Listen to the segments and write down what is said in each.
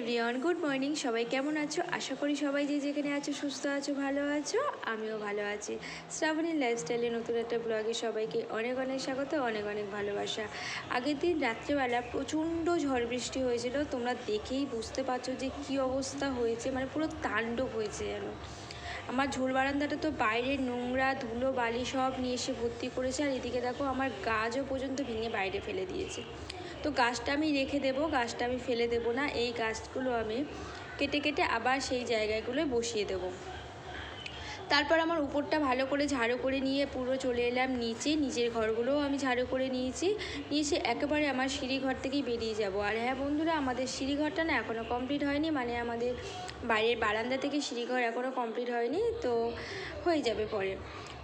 Everyone, good morning. সবাই কেমন আছো? আশা করি সবাই যে যেখানে আছো, সুস্থ আছো, ভালো আছো, আমিও ভালো আছি। শ্রাবণীর লাইফস্টাইলে নতুন একটা ব্লগে সবাইকে অনেক অনেক স্বাগত, অনেক অনেক ভালোবাসা। আগের দিন রাত্রেবেলা প্রচণ্ড ঝড় বৃষ্টি হয়েছিল, তোমরা দেখেই বুঝতে পারছ যে কী অবস্থা হয়েছে মানে পুরো তাণ্ডব হয়েছে যেন। আমার ঝোল বারান্দাটা তো বাইরে, নোংরা, ধুলো, বালি সব নিয়ে এসে ভর্তি করেছে, আর এদিকে দেখো আমার গাছও পর্যন্ত ভেঙে বাইরে ফেলে দিয়েছে। তো গাছটা আমি রেখে দেবো, গাছটা আমি ফেলে দেবো না, এই গাছগুলো আমি কেটে কেটে আবার সেই জায়গাগুলোয় বসিয়ে দেবো। তারপর আমার উপরটা ভালো করে ঝাড়ু করে নিয়ে পুরো চলে এলাম নিচে, নিজের ঘরগুলোও আমি ঝাড়ু করে নিয়েছি নিচে একেবারে আমার সিঁড়িঘর থেকেই বেরিয়ে যাব। আর হ্যাঁ বন্ধুরা, আমাদের সিঁড়িঘরটা না এখনও কমপ্লিট হয়নি মানে আমাদের বাইরের বারান্দা থেকে সিঁড়িঘর এখনও কমপ্লিট হয়নি, তো হয়ে যাবে পরে।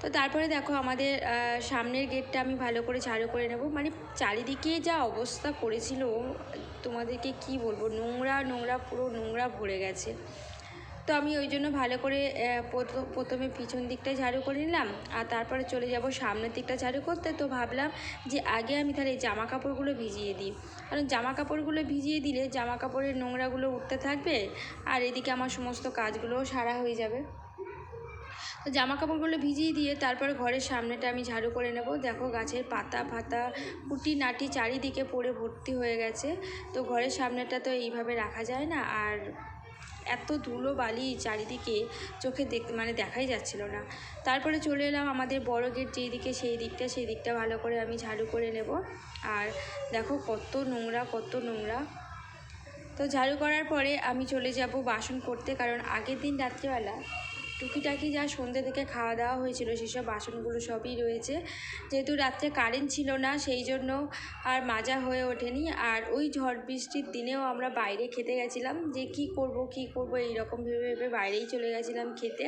তো তারপরে দেখো আমাদের সামনের গেটটা আমি ভালো করে ঝাড়ু করে নেব। মানে চারিদিকে যা অবস্থা করেছিল, তোমাদেরকে কি বলব? নোংরা নোংরা, পুরো নোংরা ভরে গেছে। তো আমি ওই জন্য ভালো করে প্রথমে পিছন দিকটা ঝাড়ু করে নিলাম, আর তারপরে চলে যাব সামনের দিকটা ঝাড়ু করতে। তো ভাবলাম যে আগে আমি তাহলে জামা কাপড়গুলো ভিজিয়ে দিই। কারণ জামা কাপড়গুলো ভিজিয়ে দিলে জামা কাপড়ের নোংরাগুলো উঠতে থাকবে, আর এদিকে আমার সমস্ত কাজগুলোও সারা হয়ে যাবে। তো জামা কাপড়গুলো ভিজিয়ে দিয়ে তারপর ঘরের সামনেটা আমি ঝাড়ু করে নেব। দেখো গাছের পাতা ফাতা, কুটি নাটি চারিদিকে পড়ে ভর্তি হয়ে গেছে। তো ঘরের সামনেটা তো এইভাবে রাখা যায় না আর এত ধুলো বালি চারিদিকে চোখে দেখ মানে দেখাই যাচ্ছিল না। তারপরে চলে এলাম আমাদের বড় গেট যেই দিকে সেই দিকটা সেই দিকটা ভালো করে আমি ঝাড়ু করে নেব। আর দেখো কত নোংরা কত নোংরা। তো ঝাড়ু করার পরে আমি চলে যাব বাসন করতে, কারণ আগের দিন রাত্রিবেলা টুকিটাকি যা সন্ধ্যে থেকে খাওয়া দাওয়া হয়েছিল, সেসব বাসনগুলো সবই রয়েছে। যেহেতু রাত্রে কারেন্ট ছিল না, সেই জন্য আর মাজা হয়ে ওঠেনি। আর ওই ঝড় বৃষ্টির দিনেও আমরা বাইরে খেতে গেছিলাম। যে কি করব কি করব, এইরকম ভেবে ভেবে বাইরেই চলে গেছিলাম খেতে।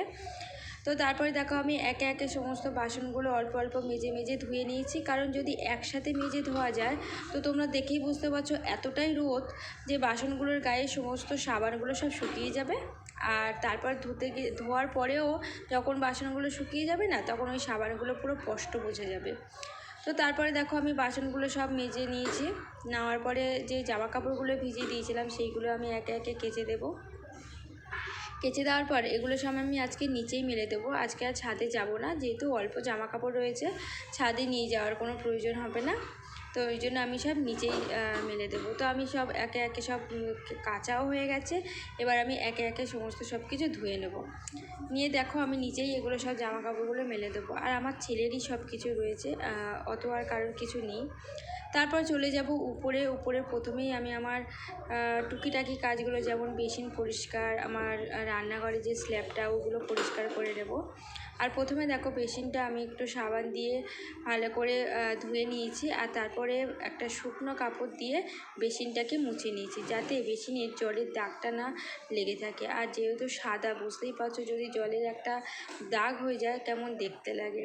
তো তারপরে দেখো আমি একে একে সমস্ত বাসনগুলো অল্প অল্প মেজে মেজে ধুয়ে নিয়েছি। কারণ যদি একসাথে মেজে ধোয়া যায়, তো তোমরা দেখেই বুঝতে পারছ এতটাই রোদ যে বাসনগুলোর গায়ে সমস্ত সাবানগুলো সব শুকিয়ে যাবে। আর তারপর ধুতে গিয়ে ধোয়ার পরেও যখন বাসনগুলো শুকিয়ে যাবে না, তখন ওই সাবানগুলো পুরো স্পষ্ট বোঝা যাবে। তো তারপরে দেখো আমি বাসনগুলো সব মেজে নিয়েছি। নেওয়ার পরে যে জামা কাপড়গুলো ভিজিয়ে দিয়েছিলাম, সেইগুলো আমি একে একে কেচে দেবো। কেচে দেওয়ার পর এগুলো সব আমি আজকে নিচেই মেলে দেবো। আজকে আর ছাদে যাব না, যেহেতু অল্প জামা কাপড় রয়েছে, ছাদে নিয়ে যাওয়ার কোনো প্রয়োজন হবে না। তো ওই জন্য আমি সব নিচেই মেলে দেবো। তো আমি সব একে একে সব কাচাও হয়ে গেছে, এবার আমি একে একে সমস্ত সব কিছু ধুয়ে নেব। নিয়ে দেখো আমি নিচেই এগুলো সব জামা কাপড়গুলো মেলে দেবো। আর আমার ছেলেরই সব কিছু রয়েছে অত আর কারোর কিছু নেই। তারপর চলে যাব উপরে। উপরে প্রথমেই আমি আমার টুকিটাকি কাজগুলো যেমন বেসিন পরিষ্কার, আমার রান্নাঘরে যে স্ল্যাবটা, ওগুলো পরিষ্কার করে নেব। আর প্রথমে দেখো বেসিনটা আমি একটু সাবান দিয়ে ভালো করে ধুয়ে নিয়েছি। আর তারপরে একটা শুকনো কাপড় দিয়ে বেসিনটাকে মুছে নিয়েছি, যাতে বেসিনের জলের দাগটা না লেগে থাকে। আর যেহেতু সাদা, বুঝতেই পারছ যদি জলের একটা দাগ হয়ে যায়, কেমন দেখতে লাগে।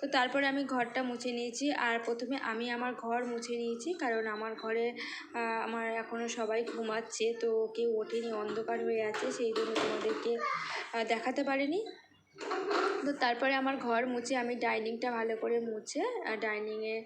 তো তারপরে আমি ঘরটা মুছে নিয়েছি। আর প্রথমে আমি আমার ঘর মুছে নিয়েছি, কারণ আমার ঘরে আমার এখনও সবাই ঘুমাচ্ছে, তো কেউ ওঠেনি, অন্ধকার হয়ে আছে, সেই জন্য তোমাদেরকে দেখাতে পারিনি। তো তারপরে আমার ঘর মুছে আমি ডাইনিংটা ভালো করে মুছে ডাইনিংয়ে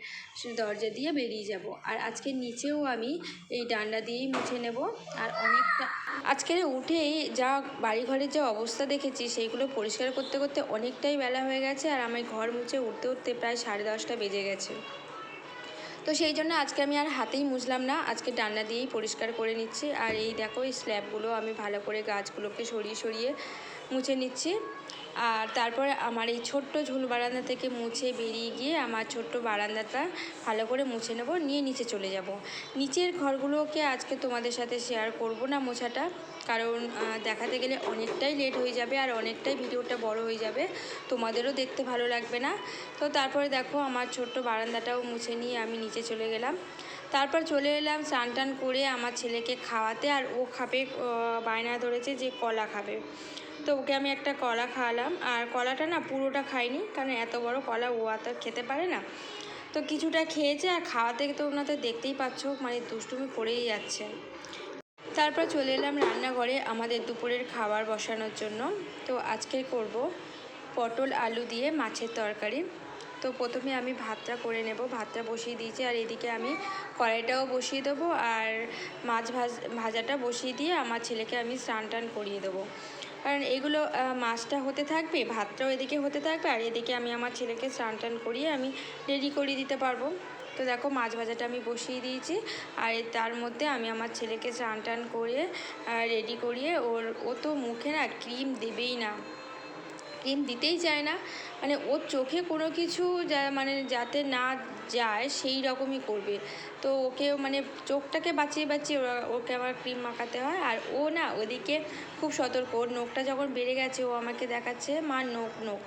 দরজা দিয়ে বেরিয়ে যাব। আর আজকে নিচেও আমি এই ডান্ডা দিয়েই মুছে নেব। আর অনেকটা আজকে উঠেই যা বাড়িঘরের যে অবস্থা দেখেছি, সেইগুলো পরিষ্কার করতে করতে অনেকটাই বেলা হয়ে গেছে, আর আমি ঘর মুছে উঠতে উঠতে প্রায় সাড়ে দশটা বেজে গেছে। তো সেই জন্য আজকে আমি আর হাতেই মুছলাম না, আজকে ডান্না দিয়েই পরিষ্কার করে নিচ্ছি। আর এই দেখো, এই স্ল্যাবগুলো আমি ভালো করে গাছগুলোকে সরিয়ে সরিয়ে মুছে নিচ্ছি। আর তারপরে আমার এই ছোট্ট ঝুল বারান্দা থেকে মুছে বেরিয়ে গিয়ে আমার ছোট্ট বারান্দাটা ভালো করে মুছে নেব, নিয়ে নিচে চলে যাব। নিচের ঘরগুলোকে আজকে তোমাদের সাথে শেয়ার করব না মোছাটা, কারণ দেখাতে গেলে অনেকটাই লেট হয়ে যাবে আর অনেকটাই ভিডিওটা বড় হয়ে যাবে, তোমাদেরও দেখতে ভালো লাগবে না। তো তারপরে দেখো আমার ছোট্ট বারান্দাটাও মুছে নিয়ে আমি নিচে চলে গেলাম। তারপর চলে এলাম স্নান টান করে আমার ছেলেকে খাওয়াতে, আর ও খাবে বায়না ধরেছে যে কলা খাবে। তো ওকে আমি একটা কলা খাওয়ালাম। আর কলাটা না পুরোটা খাইনি, কারণ এত বড় কলা ও আর খেতে পারে না। তো কিছুটা খেয়েছে আর খাওয়াতে তো ওনা তো দেখতেই পাচ্ছ মানে দুষ্টুমি করেই যাচ্ছে। তারপর চলে এলাম রান্নাঘরে আমাদের দুপুরের খাবার বসানোর জন্য। তো আজকে করব পটল আলু দিয়ে মাছের তরকারি। তো প্রথমে আমি ভাতটা করে নেব, ভাতটা বসিয়ে দিয়েছি। আর এদিকে আমি কড়াইটাও বসিয়ে দেবো আর মাছ ভাজ, ভাজাটা বসিয়ে দিয়ে আমার ছেলেকে আমি স্নান টান করিয়ে দেবো। কারণ এগুলো মাছটা হতে থাকবে, ভাতটাও এদিকে হতে থাকবে, আর এদিকে আমি আমার ছেলেকে স্নান টান করিয়ে আমি রেডি করিয়ে দিতে পারব। তো দেখো মাছ ভাজাটা আমি বসিয়ে দিয়েছি, আর তার মধ্যে আমি আমার ছেলেকে স্নান টান করে রেডি করিয়ে ওর, ও তো মুখে না ক্রিম দেবেই না। ক্রিম দিতেই চায় না। মানে ওর চোখে কোনো কিছু যা মানে যাতে না যায় সেই রকমই করবে। তো ওকে মানে চোখটাকে বাঁচিয়ে বাঁচিয়ে ওকে আবার ক্রিম মাখাতে হয়। আর ও না ওদিকে খুব সতর্ক। ওর নোখটা যখন বেড়ে গেছে, ও আমাকে দেখাচ্ছে, মা, নোখ নোখ।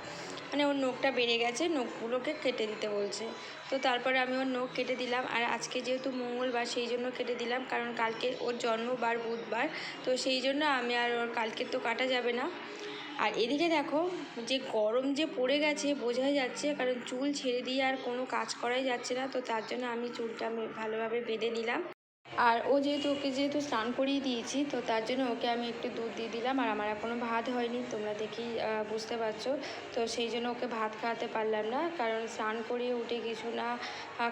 মানে ওর নোখটা বেড়ে গেছে, নোখগুলোকে কেটে দিতে বলছে। তো তারপরে আমি ওর নখ কেটে দিলাম। আর আজকে যেহেতু মঙ্গলবার, সেই জন্য কেটে দিলাম। কারণ কালকে ওর জন্মবার, বুধবার। তো সেই জন্য আমি আর ওর, কালকে তো কাটা যাবে না। আর এদিকে দেখো, যে গরম যে পড়ে গেছে বোঝাই যাচ্ছে, কারণ চুল ছেড়ে দিয়ে আর কোনো কাজ করাই যাচ্ছে না, তো তার জন্য আমি চুলটা ভালোভাবে বেঁধে নিলাম। আর ও যেহেতু ওকে যেহেতু স্নান করিয়ে দিয়েছি, তো তার জন্য ওকে আমি একটু দুধ দিয়ে দিলাম, আর আমার এখনও ভাত হয়নি, তোমরা দেখি বুঝতে পারছ। তো সেই জন্য ওকে ভাত খাওয়াতে পারলাম না, কারণ স্নান করিয়ে উঠে কিছু না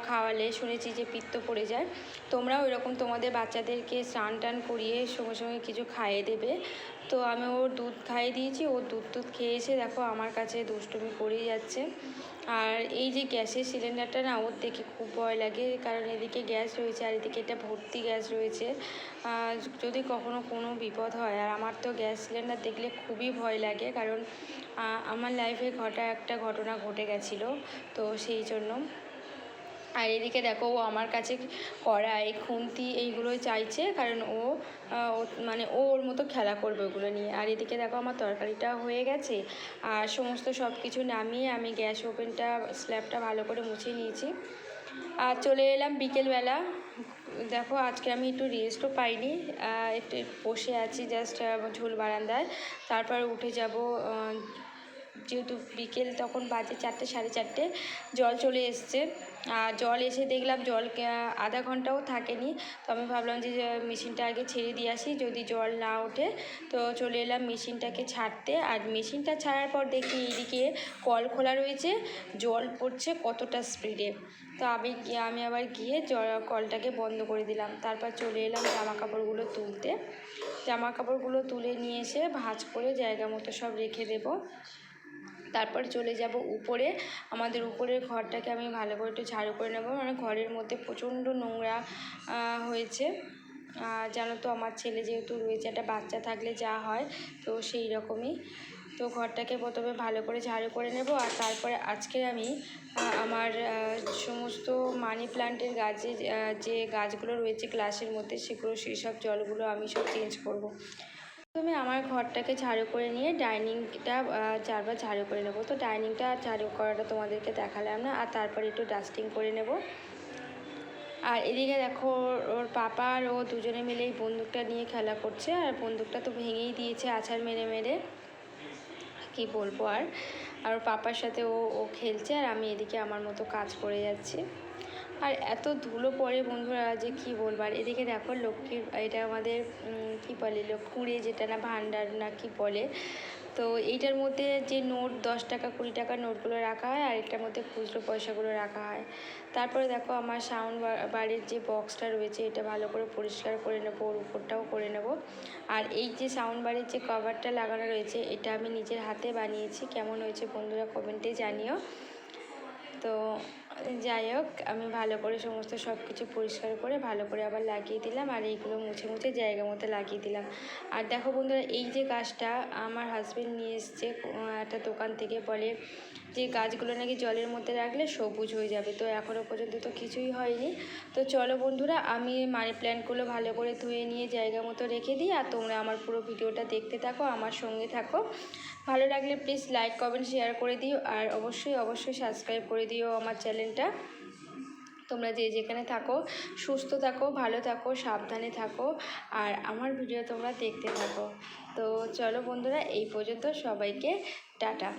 খাওয়ালে শুনেছি যে পিত্ত পড়ে যায়। তোমরাও এরকম তোমাদের বাচ্চাদেরকে স্নান টান করিয়ে সঙ্গে সঙ্গে কিছু খাইয়ে দেবে। তো আমি ওর দুধ খাইয়ে দিয়েছি ওর দুধ টুধ খেয়েছে, দেখো আমার কাছে দুষ্টুমি করেই যাচ্ছে। আর এই যে গ্যাসের সিলিন্ডারটা না, ওর দেখে খুব ভয় লাগে, কারণ এদিকে গ্যাস রয়েছে আর এদিকে এটা ভর্তি গ্যাস রয়েছে। যদি কখনো কোনো বিপদ হয়, আর আমার তো গ্যাস সিলিন্ডার দেখলে খুবই ভয় লাগে, কারণ আমার লাইফে ঘটা একটা ঘটনা ঘটে গেছিল, তো সেই জন্য। আর এদিকে দেখো, ও আমার কাছে কড়াই, খুন্তি এইগুলোই চাইছে, কারণ ও মানে ও ওর মতো খেলা করবে ওগুলো নিয়ে। আর এদিকে দেখো, আমার তরকারিটা হয়ে গেছে। আর সমস্ত সব কিছু নামিয়ে আমি গ্যাস ওভেনটা, স্ল্যাবটা ভালো করে মুছে নিয়েছি। আর চলে এলাম বিকেলবেলা। দেখো, আজকে আমি একটু রেস্টও পাইনি। একটু বসে আছি জাস্ট ঝোল বারান্দায়। তারপর উঠে যাব যেহেতু বিকেল তখন বাজে চারটে, সাড়ে চারটে, জল চলে এসছে। আর জল এসে দেখলাম জল আধা ঘন্টাও থাকেনি। তো আমি ভাবলাম যে মেশিনটা আগে ছেড়ে দিয়ে আসি, যদি জল না ওঠে। তো চলে এলাম মেশিনটাকে ছাড়তে। আর মেশিনটা ছাড়ার পর দেখি এইদিকে কল খোলা রয়েছে। জল পড়ছে কতটা স্পিডে তো আমি আমি আবার গিয়ে জল কলটাকে বন্ধ করে দিলাম। তারপর চলে এলাম জামা কাপড়গুলো তুলতে। জামা কাপড়গুলো তুলে নিয়ে এসে ভাঁজ করে জায়গা মতো সব রেখে দেবো। তারপর চলে যাব উপরে। আমাদের উপরের ঘরটাকে আমি ভালো করে একটু ঝাড়ু করে নেব। মানে ঘরের মধ্যে প্রচণ্ড নোংরা হয়েছে। জানো তো আমার ছেলে যেহেতু রয়েছে, একটা বাচ্চা থাকলে যা হয়, তো সেই রকমই। তো ঘরটাকে প্রথমে ভালো করে ঝাড়ু করে নেব আর তারপরে আজকে আমি আমার সমস্ত মানি প্লান্টের গাছে যে গাছগুলো রয়েছে গ্লাসের মধ্যে, সেগুলো সেই সব জলগুলো আমি সব চেঞ্জ করব। প্রথমে আমার ঘরটাকে ঝাড়ু করে নিয়ে ডাইনিংটা চারবার ঝাড়ু করে নেব। তো ডাইনিংটা ঝাড়ু করাটা তোমাদেরকে দেখালাম না, আর তারপরে একটু ডাস্টিং করে নেব। আর এদিকে দেখো, ওর- পাপা আর ও দুজনে মিলে এই বন্দুকটা নিয়ে খেলা করছে, আর বন্দুকটা তো ভেঙেই দিয়েছে, আছাড় মেরে মেরে। কি বলব আর? আর পাপার সাথে ও ও খেলছে, আর আমি এদিকে আমার মতো কাজ করে যাচ্ছি। আর এত ধুলো পড়ে বন্ধুরা, যে কি বলব? আর এদিকে দেখো লক্ষ্মীর, এটা আমাদের কি বলে কুঁড়ে যেটা না ভান্ডার না কি বলে? তো এইটার মধ্যে যে নোট, দশ টাকা, কুড়ি টাকার নোটগুলো রাখা হয়, আর এটার মধ্যে খুচরো পয়সাগুলো রাখা হয়। তারপরে দেখো আমার সাউন্ড বাড়ির যে বক্সটা রয়েছে, এটা ভালো করে পরিষ্কার করে নেব, ওর উপরটাও করে নেব। আর এই যে সাউন্ড বাড়ির যে কভারটা লাগানো রয়েছে, এটা আমি নিজের হাতে বানিয়েছি। কেমন হয়েছে বন্ধুরা কমেন্টে জানিও। তো যাই হোক, আমি ভালো করে সমস্ত সব কিছু পরিষ্কার করে ভালো করে আবার লাগিয়ে দিলাম আর এইগুলো মুছে মুছে জায়গা মতো লাগিয়ে দিলাম। আর দেখো বন্ধুরা, এই যে গাছটা আমার হাজবেন্ড নিয়ে এসছে একটা দোকান থেকে বলে যে গাছগুলো নাকি জলের মধ্যে রাখলে সবুজ হয়ে যাবে। তো এখনও পর্যন্ত তো কিছুই হয়নি। তো চলো বন্ধুরা, আমি মানি প্ল্যান্টগুলো ভালো করে ধুয়ে নিয়ে জায়গা মতো রেখে দিই। আর তোমরা আমার পুরো ভিডিওটা দেখতে থাকো, আমার সঙ্গে থাকো। ভালো লাগলে প্লিজ লাইক কমেন্ট শেয়ার করে দিও আর অবশ্যই অবশ্যই সাবস্ক্রাইব করে দিও আমার চ্যানেলটা তোমরা যে যেখানে থাকো, সুস্থ থাকো, ভালো থাকো, সাবধানে থাকো আর আমার ভিডিও তোমরা দেখতে থাকো। তো চলো বন্ধুরা, এই পর্যন্ত সবাইকে টাটা।